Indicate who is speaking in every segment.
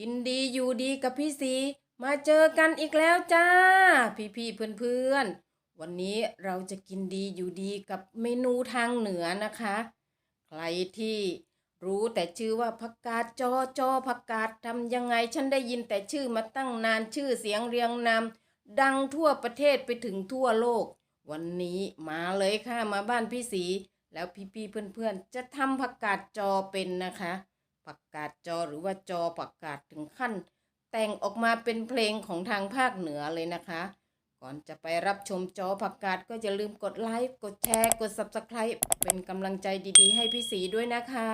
Speaker 1: กินดีอยู่ดีกับพี่สีมาเจอกันอีกแล้วจ้า พี่พี่เพื่อนเพื่อนวันนี้เราจะกินดีอยู่ดีกับเมนูทางเหนือนะคะ ใครที่รู้แต่ชื่อว่าผักกาดจอจอผักกาดทำยังไงฉันได้ยินแต่ชื่อมาตั้งนานชื่อเสียงเรียงนามดังทั่วประเทศไปถึงทั่วโลก วันนี้มาเลยค่ะมาบ้านพี่สีแล้วพี่พี่ๆเพื่อนๆ จะทำผักกาดจอเป็นนะคะ ผักกาดจอหรือว่าจอผักกาดถึงขั้น แต่งออกมาเป็นเพลงของทางภาคเหนือเลยนะคะ ก่อนจะไปรับชมจอผักกาดก็อย่าลืมกดไลค์กดแชร์กด Subscribe เป็นกำลังใจดีๆ ให้พี่สีด้วยนะคะ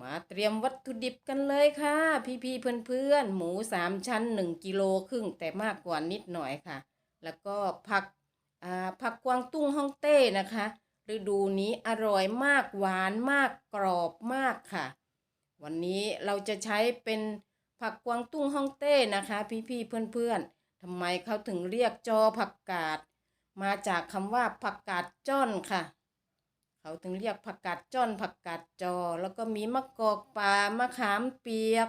Speaker 1: มาเตรียมวัตถุดิบกันเลยค่ะ พี่ๆเพื่อนๆ หมูสามชั้นหนึ่งกิโลครึ่งแต่มากกว่านิดหน่อยค่ะ แล้วก็ผักผักกวางตุ้งฮ่องเต้นะคะ ฤดูนี้อร่อยมากหวานมากกรอบมากค่ะ วันนี้เราจะใช้เป็นผักกวางตุ้งฮ่องเต้นะคะ พี่ๆเพื่อนๆทำไมเขาถึงเรียกจอผักกาด มาจากคำว่าผักกาดจ้อนค่ะ เขาถึงเรียกผักกาดจ้อนผักกาดจอ แล้วก็มีมะกอกป่ามะขามเปียก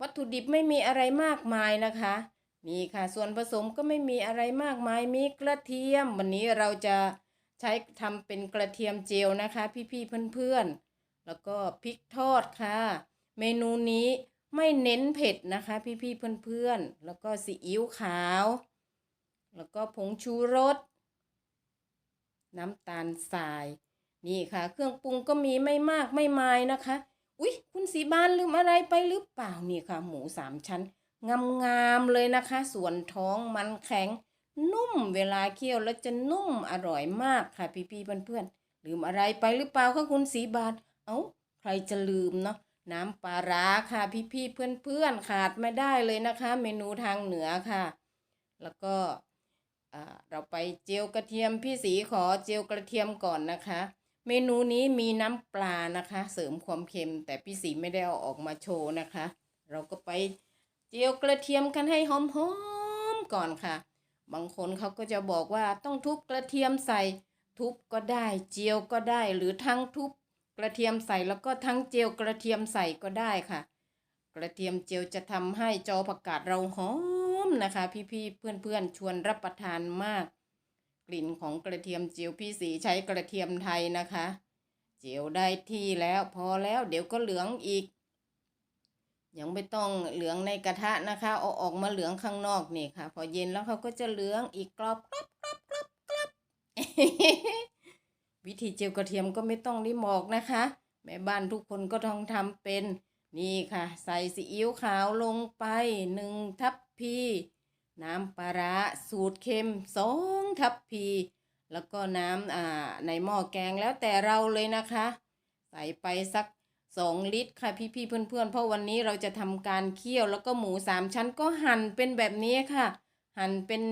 Speaker 1: วัตถุดิบไม่มีอะไรมากมายนะคะนี่ค่ะส่วนผสมก็ไม่มีอะไรมากมายมีกระเทียม วันนี้เราจะ ใช้ทำเป็นกระเทียมเจียวนะคะ พี่ๆเพื่อนๆ แล้วก็พริกทอดค่ะ เมนูนี้ไม่เน้นเผ็ดนะคะ พี่ๆเพื่อนๆ แล้วก็ซีอิ๊วขาว แล้วก็ผงชูรส น้ำตาลทราย นี่ค่ะ เครื่องปรุงก็มีไม่มากไม่มายนะคะ อุ๊ย คุณสีบานลืมอะไรไปหรือเปล่านี่ค่ะ หมูสามชั้นงามๆเลยนะคะ ส่วนท้องมันแข็ง นุ่มเวลาเคี่ยวแล้วจะนุ่มอร่อยมากค่ะพี่ๆเพื่อนๆลืมอะไรไปหรือเปล่าคะคุณสีบานเอ้าใครจะลืมเนาะน้ำปลาร้าค่ะพี่ๆเพื่อนๆขาดไม่ได้เลยนะคะ เมนูทางเหนือค่ะ แล้วก็อ่าเราไปเจียวกระเทียมพี่สีขอเจียวกระเทียมก่อนนะคะ เมนูนี้มีน้ำปลานะคะ เสริมความเค็ม แต่พี่สีไม่ได้เอาออกมาโชว์นะคะ เราก็ไปเจียวกระเทียมกันให้หอมๆก่อนค่ะ บางคนเขาก็จะบอกว่าต้องทุบกระเทียมใส่ ทุบก็ได้เจียวก็ได้ หรือทั้งทุบกระเทียมใส่แล้วก็ทั้งเจียวกระเทียมใส่ก็ได้ค่ะ กระเทียมเจียวจะทำให้จอผักกาดเราหอมนะคะ พี่ๆเพื่อนๆชวนรับประทานมาก กลิ่นของกระเทียมเจียวพี่สีใช้กระเทียมไทยนะคะ เจียวได้ที่แล้วพอแล้วเดี๋ยวก็เหลืองอีก ยังไม่ต้องเหลืองในกระทะนะคะเอาออกมาเหลืองข้างนอกนี่ค่ะ พอเย็นแล้วเขาก็จะเหลืองอีกกรอบกรอบกรอบกรอบกรอบวิธีเจียวกระเทียมก็ไม่ต้องรีบบอกนะคะ แม่บ้านทุกคนก็ต้องทำเป็น นี่ค่ะ ใส่ซีอิ๊วขาวลงไปหนึ่งทัพพีน้ำปลาร้าสูตรเค็มสองทัพพี แล้วก็น้ำอ่าในหม้อแกงแล้วแต่เราเลยนะคะ ใส่ไปสัก สองลิตรค่ะพี่ๆเพื่อนๆ เพราะวันนี้เราจะทำการเคี่ยวแล้วก็หมูสามชั้นก็หั่นเป็นแบบนี้ค่ะ หั่นเป็น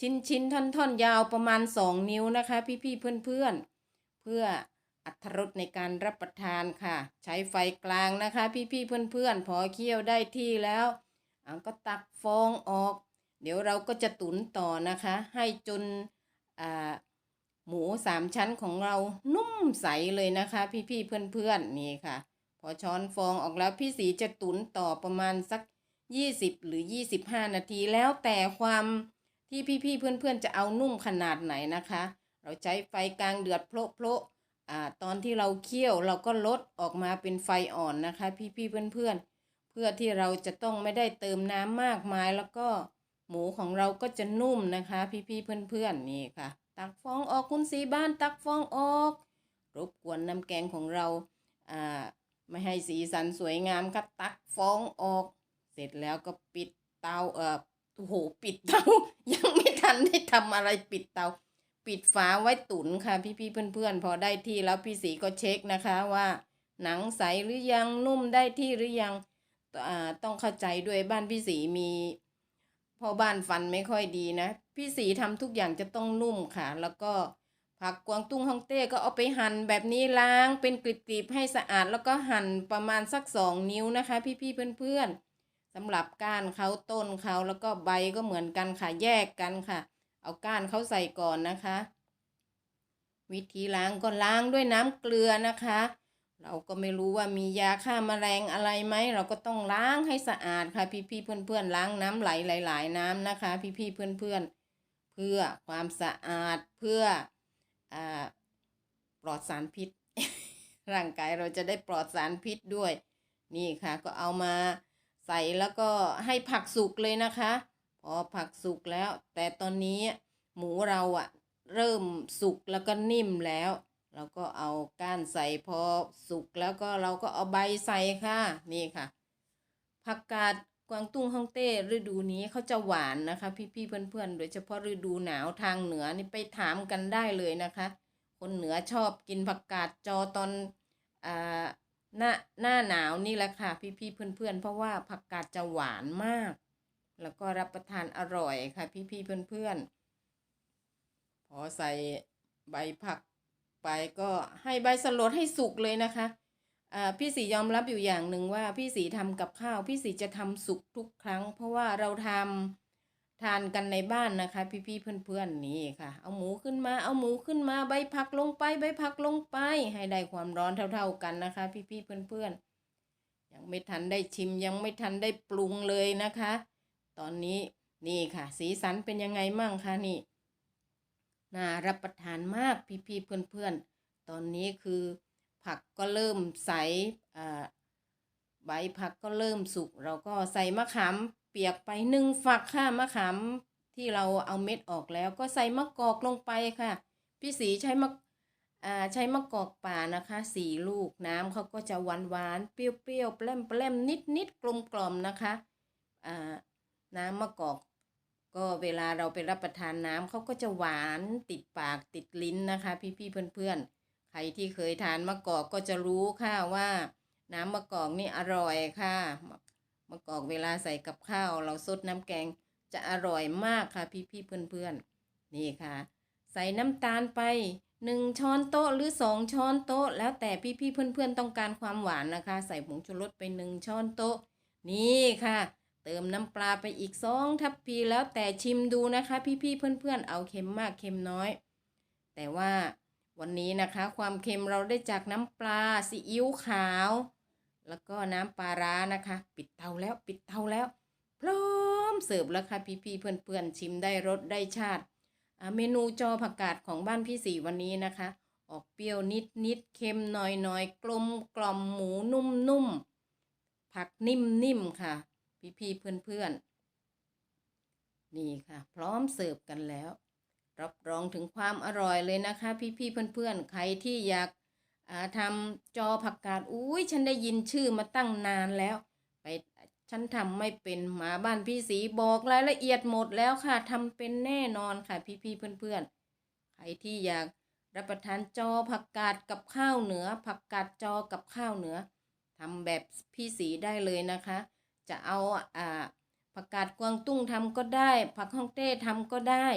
Speaker 1: ชิ้นชิ้นๆท่อนท่อนๆ ยาวประมาณสองนิ้วนะคะ พี่ๆเพื่อนๆ เพื่ออัตรสในการรับประทานค่ะ ใช้ไฟกลางนะคะ พี่ๆเพื่อนๆ พอเคี่ยวได้ที่แล้วอะก็ตักฟองออก เดี๋ยวเราก็จะตุ๋นต่อนะคะ ให้จนหมูสามชั้นของเรานุ่มใสเลยนะคะ พี่ๆเพื่อนๆนี่ค่ะ พอช้อนฟองออกแล้วพี่สีจะตุ๋นต่อประมาณสัก 20 หรือ 25 นาทีแล้วแต่ความที่พี่ๆเพื่อนๆจะเอานุ่มขนาดไหนนะคะ เราใช้ไฟกลางเดือดโพละโพละอ่าตอนที่เราเคี่ยวเราก็ลดออกมาเป็นไฟอ่อนนะคะ พี่ๆเพื่อนๆ เพื่อที่เราจะต้องไม่ได้เติมน้ำมากมายแล้วก็หมูของเราก็จะนุ่มนะคะ พี่ๆเพื่อนๆนี่ค่ะ ตักฟองออกคุณสีบ้านตักฟองออก รบกวนน้ำแกงของเราอ่า ไม่ให้สีสันสวยงามค่ะตักฟองออก เสร็จแล้วก็ปิดเตาเออโอ้โหปิดเตา ยังไม่ทันได้ทำอะไรปิดเตา ปิดฝาไว้ตุ๋นค่ะ พี่ๆเพื่อนๆ พอได้ที่แล้วพี่สีก็เช็คนะคะว่า หนังใสหรือยังนุ่มได้ที่หรือยังต้องเข้าใจด้วยบ้านพี่สีมีพอบ้านฟันไม่ค่อยดีนะ พี่สีทำทุกอย่างจะต้องนุ่มค่ะ แล้วก็ ผักกวางตุ้งฮ่องเต้ก็เอาไปหั่นแบบนี้ล้างเป็นกลีบๆให้สะอาดแล้วก็หั่นประมาณสักสองนิ้วนะคะ พี่ๆเพื่อนๆสำหรับก้านเขาต้นเขาแล้วก็ใบก็เหมือนกันค่ะแยกกันค่ะ เอาก้านเขาใส่ก่อนนะคะ วิธีล้างก็ล้างด้วยน้ำเกลือนะคะ เราก็ไม่รู้ว่ามียาฆ่าแมลงอะไรไหมเราก็ต้องล้างให้สะอาดค่ะ พี่ๆเพื่อนๆล้างน้ำไหลหลาย ๆ น้ำนะคะ พี่ๆเพื่อนๆเพื่อความสะอาดเพื่อ ปลอดสารพิษ ร่างกายเราจะได้ปลอดสารพิษด้วย นี่ค่ะ ก็เอามาใส่แล้วก็ให้ผักสุกเลยนะคะ พอผักสุกแล้ว แต่ตอนนี้หมูเราอะเริ่มสุกแล้วก็นิ่มแล้วเราก็เอาก้านใส่พอสุกแล้วก็เราก็เอาใบใส่ค่ะ นี่ค่ะผักกาด กวางตุ้งฮ่องเต้ฤดูนี้เขาจะหวานนะคะ พี่ๆเพื่อนๆ โดยเฉพาะฤดูหนาวทางเหนือนี่ไปถามกันได้เลยนะคะ คนเหนือชอบกินผักกาดจอตอนอ่าหน้าหน้าหนาวนี่แหละค่ะ พี่ๆเพื่อนๆ เพราะว่าผักกาดจะหวานมาก แล้วก็รับประทานอร่อยค่ะ พี่ๆเพื่อนๆพอใส่ใบผักไปก็ให้ใบสลดให้สุกเลยนะคะ พี่สียอมรับอยู่อย่างหนึ่งว่าพี่สีทำกับข้าว พี่สีจะทำสุกทุกครั้ง เพราะว่าเราทำทานกันในบ้านนะคะ พี่ๆเพื่อนๆนี่ค่ะ เอาหมูขึ้นมาเอาหมูขึ้นมาใบผักลงไปใบผักลงไป ให้ได้ความร้อนเท่า ๆกันนะคะ พี่ๆเพื่อนๆยังไม่ทันได้ชิมยังไม่ทันได้ปรุงเลยนะคะ ตอนนี้นี่ค่ะ สีสันเป็นยังไงมั่งคะนี่น่ารับประทานมากพี่ๆเพื่อนๆตอนนี้คือ ผักก็เริ่มใส่ใบผักก็เริ่มสุก เราก็ใส่มะขามเปียกไปหนึ่งฝักค่ะมะขามที่เราเอาเม็ดออกแล้วก็ใส่มะกอกลงไปค่ะ พี่สีใช้มะใช้มะกอกป่านะคะสี่ลูกน้ำเขาก็จะหวานหวานๆเปรี้ยวๆแปล้มแปล้มนิดนิดๆกลมกล่อมนะคะน้ำมะกอก ก็เวลาเราไปรับประทานน้ำเขาก็จะหวานติดปากติดลิ้นนะคะ พี่ๆเพื่อนๆ ใครที่เคยทานมะกอกก็จะรู้ค่ะว่า น้ำมะกอกนี่อร่อยค่ะ มะมะกอกเวลาใส่กับข้าว เราซดน้ำแกงจะอร่อยมากค่ะพี่ๆเพื่อนๆนี่ค่ะ ใส่น้ำตาลไปหนึ่งช้อนโต๊ะหรือสองช้อนโต๊ะ แล้วแต่พี่ๆเพื่อนๆต้องการความหวานนะคะ ใส่ผงชูรสไปหนึ่งช้อนโต๊ะ นี่ค่ะ เติมน้ำปลาไปอีกสองทัพพีแล้วแต่ชิมดูนะคะ พี่ๆเพื่อนๆเอาเค็มมากเค็มน้อย แต่ว่า วันนี้นะคะความเค็มเราได้จากน้ำปลาซีอิ๊วขาว แล้วก็น้ำปลาร้านะคะ ปิดเตาแล้วปิดเตาแล้ว พร้อมเสิร์ฟแล้วค่ะพี่ๆเพื่อนๆชิมได้รสได้ชาติเมนูจอผักกาดของบ้านพี่สีวันนี้นะคะ ออกเปรี้ยวนิดนิดๆเค็มหน่อยหน่อยๆกลมกล่อมหมูนุ่มนุ่มๆผักนิ่มนิ่มๆค่ะ พี่ๆเพื่อนๆนี่ค่ะ พร้อมเสิร์ฟกันแล้ว รับรองถึงความอร่อยเลยนะคะ พี่ๆเพื่อนๆ ใครที่อยากาทำจอผักกาดอุ้ยฉันได้ยินชื่อมาตั้งนานแล้ว ไปฉันทำไม่เป็นหมาบ้านพี่สีบอกรายละเอียดหมดแล้วค่ะทำเป็นแน่นอนค่ะพี่ๆเพื่อนๆ ใครที่อยากรับประทานจอผักกาดกับข้าวเหนือ ผักกาดจอกับข้าวเหนือทำแบบพี่สีได้เลยนะคะ จะเอาอ่าผักกาดกวางตุ้งทำก็ได้ ผักฮ่องเต้ทำก็ได้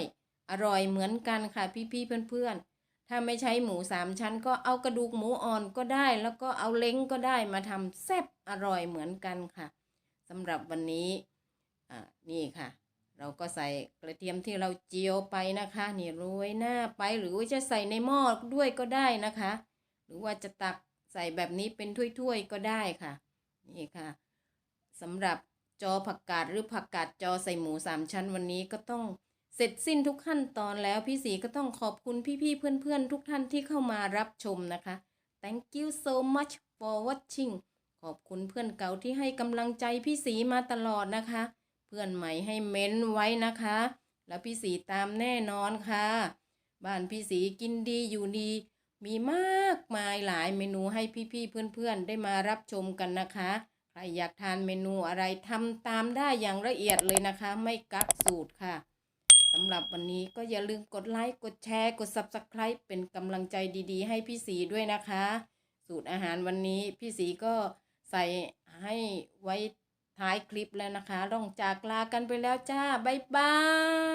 Speaker 1: อร่อยเหมือนกันค่ะพี่ๆเพื่อนๆ ถ้าไม่ใช้หมูสามชั้น ก็เอากระดูกหมูอ่อนก็ได้ แล้วก็เอาเล้งก็ได้มาทำแซ่บอร่อยเหมือนกันค่ะสำหรับวันนี้อ่านี่ค่ะ เราก็ใส่กระเทียมที่เราเจียวไปนะคะ นี่โรยหน้าไปหรือว่าจะใส่ในหม้อด้วยก็ได้นะคะ หรือว่าจะตักใส่แบบนี้เป็นถ้วยๆก็ได้ค่ะ นี่ค่ะสำหรับจอผักกาดหรือผักกาดจอใส่หมูสามชั้นวันนี้ก็ต้อง เสร็จสิ้นทุกขั้นตอนแล้วพี่สีก็ต้องขอบคุณพี่ๆเพื่อนๆ ทุกท่านที่เข้ามารับชมนะคะ thank you so much for watching ขอบคุณเพื่อนเก่าที่ให้กำลังใจพี่สีมาตลอดนะคะ เพื่อนใหม่ให้เม้นไว้นะคะ แล้วพี่สีตามแน่นอนค่ะ บ้านพี่สีกินดีอยู่ดี มีมากมายหลายเมนูให้พี่ๆเพื่อนๆ ได้มารับชมกันนะคะใครอยากทานเมนูอะไรทำตามได้อย่างละเอียดเลยนะคะ ไม่กักสูตรค่ะ สำหรับวันนี้ก็อย่าลืมกดไลค์ กดแชร์ กด Subscribe เป็นกำลังใจดีๆ ให้พี่สีด้วยนะคะ สูตรอาหารวันนี้พี่สีก็ใส่ให้ไว้ท้ายคลิปแล้วนะคะต้องจากลากันไปแล้วจ้า บ๊ายบาย